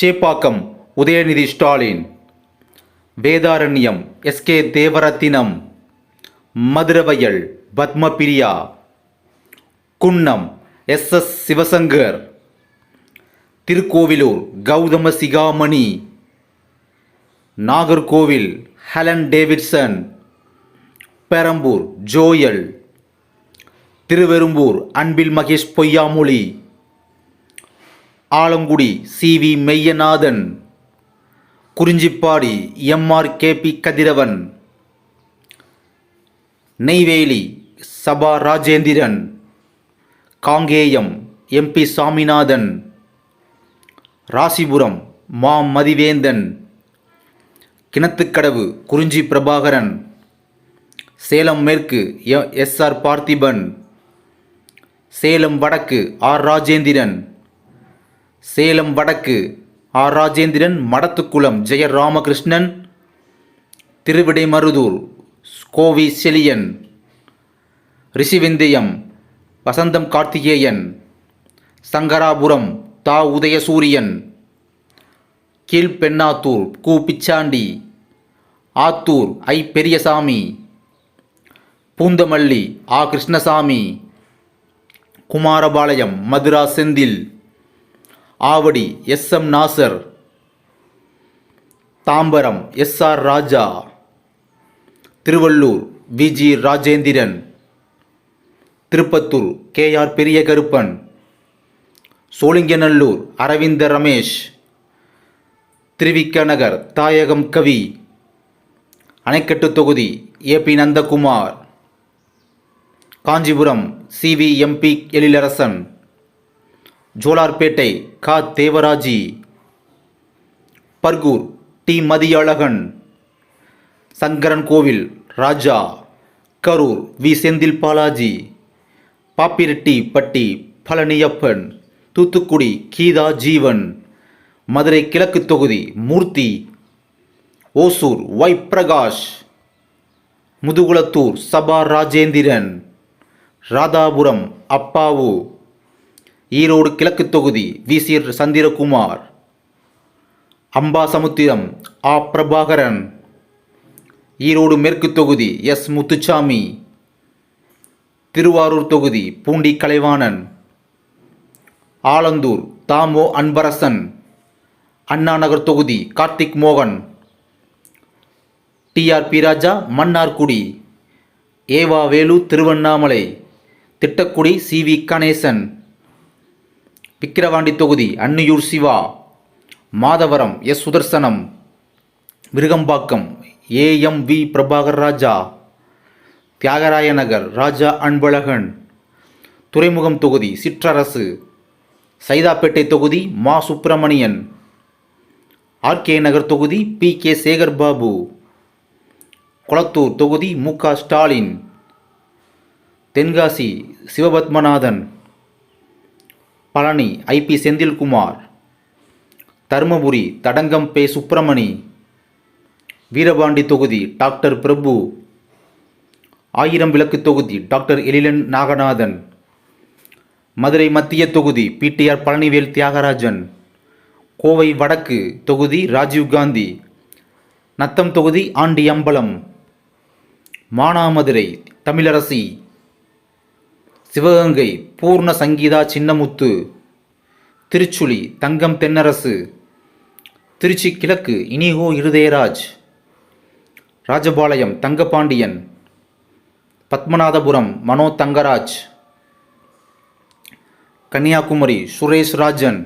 Chepauk Udhayanidhi Stalin. Vedaranyam S. K. Devarathinam. Maduravoyal Padmapriya. Kunnam S. S. Sivasankar. Tirukkoyilur Gautama Sigamani. Nagercoil Helen Davidson. Perambur Joel. Thiruverumbur Anbil Mahesh Poyyamozhi. Alangudi C V Meyyanathan. Kurinjipadi MR K P Kathiravan. Neyveli Saba Rajendran. Kangeyam MP Saminathan. Rasipuram Ma Mathiventhan. Kinathukadavu குறிஞ்சி பிரபாகரன். சேலம் மேற்கு S R Parthiban. Salem வடக்கு R Rajendran. Salem வடக்கு. R Rajendran Madathukulam ஜெய Ramakrishnan Thiruvidaimarudur Kovi Chezhiaan Rishivandiyam Vasantham Karthikeyan. Sankarapuram Tha. Udhayasuriyan. Kilpennathur Ku. Pichandi. Attur I. Periyasamy. Poonamallee Aa. Krishnasamy. Kumarapalayam Madhura Senthil. Avadi S M Nasar. Tambaram S R Raja. Tiruvallur VG Rajendran. Tirupattur K R Periya Karuppan Sholinganallur Arvind Ramesh. Thiruvika நகர் தாயகம் கவி. அணைக்கட்டு தொகுதி A P Nandakumar. Kanchipuram C V MP Ezhilarasan. Jolarpettai Ka. Devaraji Bargur D. Mathiyazhagan Sankaran Kovil Raja Karur V. Senthil Balaji Pappireddipatti Palaniappan Thoothukudi Geetha Jeevan Madurai கிழக்கு தொகுதி Moorthy Hosur Y. Prakash Mudukulathur Saba Rajendran Radhapuram Appavu Erode கிழக்கு தொகுதி விசிர் சந்திரகுமார். அம்பாசமுத்திரம் ஆ. பிரபாகரன். ஈரோடு மேற்கு தொகுதி S. Muthusamy Thiruvarur தொகுதி பூண்டி கலைவாணன். ஆலந்தூர் தாமோ அன்பரசன். அண்ணாநகர் தொகுதி கார்த்திக் மோகன். TRB Raja Mannargudi. EV Velu Tiruvannamalai. Tittakudi C. V. Ganesan. Vikravandi தொகுதி Anniyur Siva Madhavaram S Sudharsanam Mirugambakkam AM V Prabhakar Raja Thyagaraya Nagar Raja Anbazhagan Thuraimugam தொகுதி சிற்றரசு சைதாப்பேட்டை தொகுதி மா சுப்பிரமணியன் ஆர்கே நகர் தொகுதி பி கே சேகர் பாபு கொளத்தூர் தொகுதி மு க ஸ்டாலின் தென்காசி சிவபத்மநாதன் பழனி ஐபி செந்தில்குமார் தருமபுரி தடங்கம் பே. சுப்பிரமணி வீரபாண்டி தொகுதி டாக்டர் பிரபு ஆயிரம் விளக்கு தொகுதி டாக்டர் எழிலன் நாகநாதன் மதுரை மத்திய தொகுதி பிடிஆர் பழனிவேல் தியாகராஜன் கோவை வடக்கு தொகுதி ராஜீவ்காந்தி நத்தம் தொகுதி ஆண்டி அம்பலம் மானாமதுரை தமிழரசி சிவகங்கை பூர்ண சங்கீதா சின்னமுத்து திருச்சுழி தங்கம் தென்னரசு திருச்சி கிழக்கு இனிகோ இருதயராஜ் ராஜபாளையம் தங்கபாண்டியன் பத்மநாதபுரம் மனோ தங்கராஜ் கன்னியாகுமரி சுரேஷ் ராஜன்